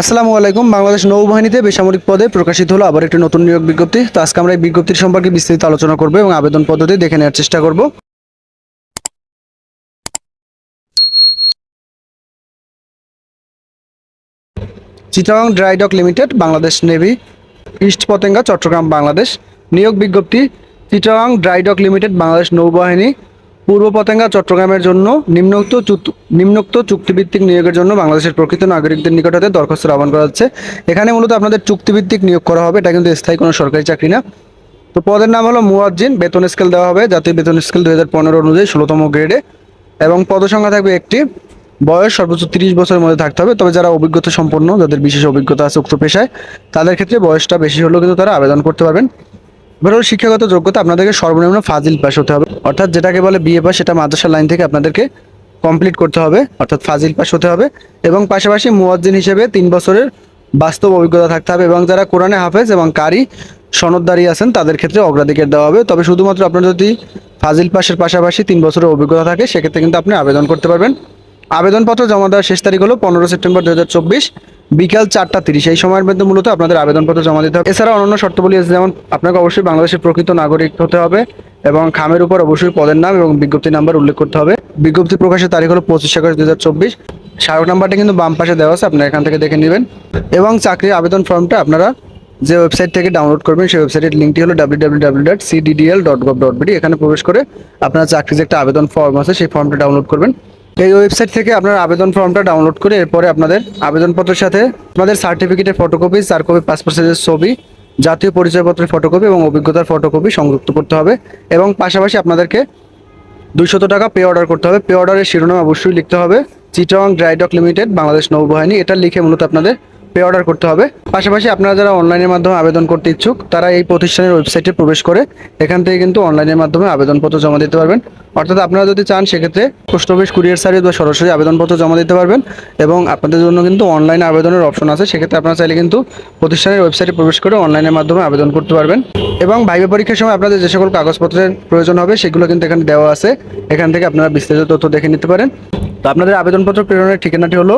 আসসালামু আলাইকুম। বাংলাদেশ নৌবাহিনীতে বেসামরিক পদে প্রকাশিত হলো আবার একটি নতুন নিয়োগ বিজ্ঞপ্তি। তো আজকে আমরা এই বিজ্ঞপ্তির সম্পর্কে বিস্তারিত আলোচনা করব এবং আবেদন পদ্ধতি দেখে নেওয়ার চেষ্টা করব। Chittagong drydock limited, Bangladesh navy, east Patenga, Chattogram, Bangladesh. নিয়োগ বিজ্ঞপ্তি, চিটাগাং ড্রাইডক লিমিটেড, বাংলাদেশ নৌবাহিনী পূর্ব পতেঙ্গা, চট্টগ্রামের জন্য নিম্নোক্ত নিম্নোক্ত চুক্তিভিত্তিক নিয়োগের জন্য বাংলাদেশের প্রকৃত নাগরিকদের নিকট হতে দরখাস্ত আহ্বান করা হচ্ছে এখানে মূলত আপনাদের চুক্তিভিত্তিক নিয়োগ করা হবে, এটা কিন্তু স্থায়ী কোনো সরকারি চাকরি না। তো পদের নাম হলো মুয়াজ্জিন, বেতন স্কেল দেওয়া হবে, জাতীয় বেতন স্কেল দুই হাজার পনেরো অনুযায়ী ষোলোতম গ্রেডে। এবং পদসংখ্যা থাকবে একটি, বয়স সর্বোচ্চ তিরিশ বছরের মধ্যে থাকতে হবে। তবে যারা অভিজ্ঞতা সম্পন্ন যাদের বিশেষ অভিজ্ঞতা আছে উক্ত পেশায়, তাদের ক্ষেত্রে বয়সটা বেশি হলেও কিন্তু তারা আবেদন করতে পারবেন। এবার শিক্ষাগত যোগ্যতা আপনাদেরকে সর্বনিম্ন ফাজিল পাস হতে হবে। অর্থাৎ যেটাকে বলে বিএ পাস সেটা মাদ্রাসা লাইন থেকে আপনাদেরকে কমপ্লিট করতে হবে। অর্থাৎ ফাজিল পাস হতে হবে। এবং পাশাপাশি মুয়াজ্জিন হিসেবে তিন বছরের বাস্তব অভিজ্ঞতা থাকতে হবে এবং যারা কোরআনে হাফেজ এবং কারি সনদদারি আছেন, তাদের ক্ষেত্রে অগ্রাধিকার দেওয়া হবে। তবে শুধুমাত্র আপনার যদি ফাজিল পাসের পাশাপাশি তিন বছরের অভিজ্ঞতা থাকে, সেক্ষেত্রে কিন্তু আপনি আবেদন করতে পারবেন। আবেদনপত্র জমা দেওয়ার শেষ তারিখ হলো পনেরো সেপ্টেম্বর দু হাজার চব্বিশ, বিকাল চারটা তিরিশ। এই সময়ের মধ্যে মূলত আপনাদের আবেদনপত্র জমা দিতে হবে। এছাড়া অন্যান্য শর্তাবলী আছে, যেমন আপনাকে অবশ্যই বাংলাদেশের প্রকৃত নাগরিক হতে হবে এবং খামের উপর অবশ্যই পদের নাম এবং বিজ্ঞপ্তি নাম্বার উল্লেখ করতে হবে। বিজ্ঞপ্তি প্রকাশের তারিখ হলো পঁচিশ আগস্ট দু হাজার চব্বিশ। স্মারক নাম্বারটা কিন্তু বাম পাশে দেওয়া আছে, আপনারা এখান থেকে দেখে নেবেন। এবং চাকরির আবেদন ফর্মটা আপনারা যে ওয়েবসাইট থেকে ডাউনলোড করবেন, সেই ওয়েবসাইটের লিঙ্কটি হলো ডাব্লিউ এখানে প্রবেশ করে আপনার চাকরির যে একটা আবেদন ফর্ম আছে, সেই ফর্মটা ডাউনলোড করবেন। এই ওয়েবসাইট থেকে আপনার আবেদন ফর্মটা ডাউনলোড করে এরপরে আপনাদের আবেদনপত্রের সাথে আপনাদের সার্টিফিকেটের ফটোকপি চার কপি পাসপোর্ট সাইজের ছবি, জাতীয় পরিচয়পত্রের ফটোকপি এবং অভিজ্ঞতার ফটোকপি সংযুক্ত করতে হবে এবং পাশাপাশি আপনাদেরকে দুইশত টাকা পে অর্ডার করতে হবে। পে অর্ডারের শিরোনাম অবশ্যই লিখতে হবে। চিটং ড্রাইডক লিমিটেড বাংলাদেশ নৌবাহিনী। এটা লিখে মূলত আপনাদের পে অর্ডার করতে হবে। পাশাপাশি আপনারা যারা অনলাইনের মাধ্যমে আবেদন করতে ইচ্ছুক, তারা এই প্রতিষ্ঠানের ওয়েবসাইটে প্রবেশ করে এখান থেকে কিন্তু অনলাইনের মাধ্যমে আবেদনপত্র জমা দিতে পারবেন। অর্থাৎ আপনারা যদি চান, সেক্ষেত্রে পোস্ট অফিস কুরিয়ার সার্ভিস বা সরাসরি আবেদনপত্র জমা দিতে পারবেন এবং আপনাদের জন্য কিন্তু অনলাইন আবেদনের অপশন আছে। সেক্ষেত্রে আপনারা চাইলে কিন্তু প্রতিষ্ঠানের ওয়েবসাইটে প্রবেশ করে অনলাইনের মাধ্যমে আবেদন করতে পারবেন। এবং ভাইবা পরীক্ষার সময় আপনাদের যে সকল কাগজপত্রের প্রয়োজন হবে, সেগুলো কিন্তু এখানে দেওয়া আছে। এখান থেকে আপনারা বিস্তারিত তথ্য দেখে নিতে পারেন। তো আপনাদের আবেদনপত্র প্রেরণের ঠিকানাটি হলো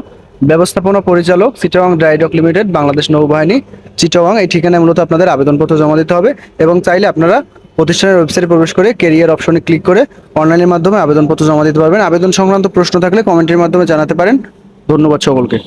ব্যবস্থাপনা পরিচালক চিটাওয়াং ড্রাইডক লিমিটেড, বাংলাদেশ নৌবাহিনী চিটাওয়াং। এই ঠিকানায় মূলত আপনাদের আবেদনপত্র জমা দিতে হবে এবং চাইলে আপনারা প্রতিষ্ঠানের ওয়েবসাইটে প্রবেশ করে কেরিয়ার অপশনে ক্লিক করে অনলাইনের মাধ্যমে আবেদনপত্র জমা দিতে পারবেন। আবেদন সংক্রান্ত প্রশ্ন থাকলে কমেন্টের মাধ্যমে জানাতে পারেন। ধন্যবাদ সকলকে।